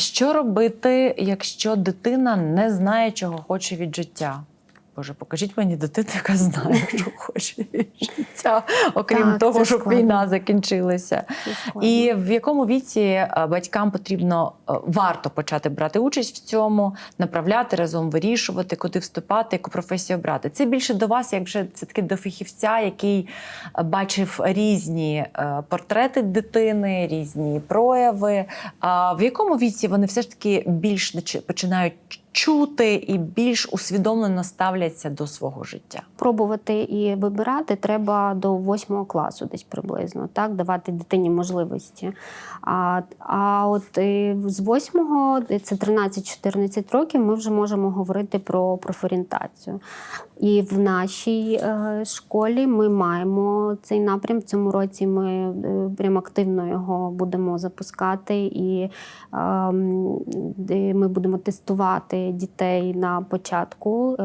Що робити, якщо дитина не знає, чого хоче від життя? Боже, покажіть мені дитину, яка знає, що хоче життя, окрім Так, того, щоб складно. війна закінчилася. І в якому віці е, батькам потрібно е, варто почати брати участь в цьому, направляти разом вирішувати, куди вступати, яку професію обрати. Це більше до вас, як вже все таки до фахівця, який е, бачив різні портрети дитини, різні прояви. А в якому віці вони все ж таки більш починають чути і більш усвідомлено ставляться до свого життя? пробувати і вибирати треба до восьмого класу, десь приблизно, так давати дитині можливості. А, а от е, з восьмого, це 13-14 років, ми вже можемо говорити про профорієнтацію. І в нашій е, школі ми маємо цей напрям. В цьому році ми е, прям активно його будемо запускати, і ем, ми будемо тестувати дітей на початку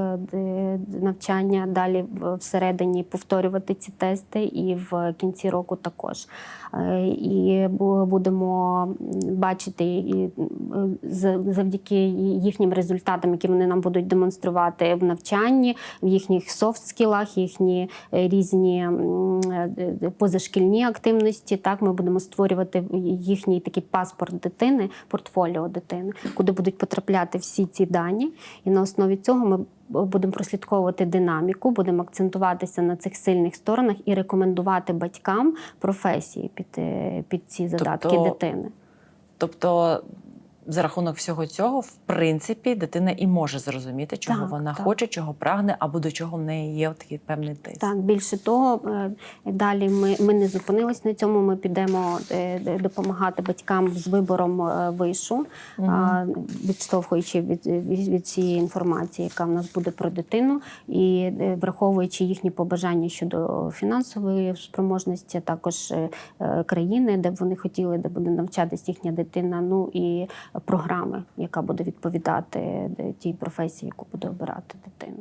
навчання, далі всередині повторювати ці тести, і в кінці року також. Е, І будемо бачити завдяки їхнім результатам, які вони нам будуть демонструвати в навчанні, в їхніх софт-скілах, їхні е, різні е, позашкільні активності. Так, ми будемо створювати їхній такий паспорт дитини, портфоліо дитини, куди будуть потрапляти всі ці дані. І на основі цього ми будемо прослідковувати динаміку, будемо акцентуватися на цих сильних сторонах і рекомендувати батькам професії під, е, під ці задатки Тобто дитини. Тобто, за рахунок всього цього, в принципі, дитина і може зрозуміти, чого Так, вона так. хоче, чого прагне, або до чого в неї є такий певний тиск. Так, більше того, е, далі ми, ми не зупинились на цьому. Ми підемо е, допомагати батькам з вибором е, вишу, а, відштовхуючи від, від, від цієї інформації, яка в нас буде про дитину, і враховуючи їхні побажання щодо фінансової спроможності, також країни, де б вони хотіли, де буде навчатись їхня дитина. Ну і програми, яка буде відповідати е, тій професії, яку буде обирати дитина.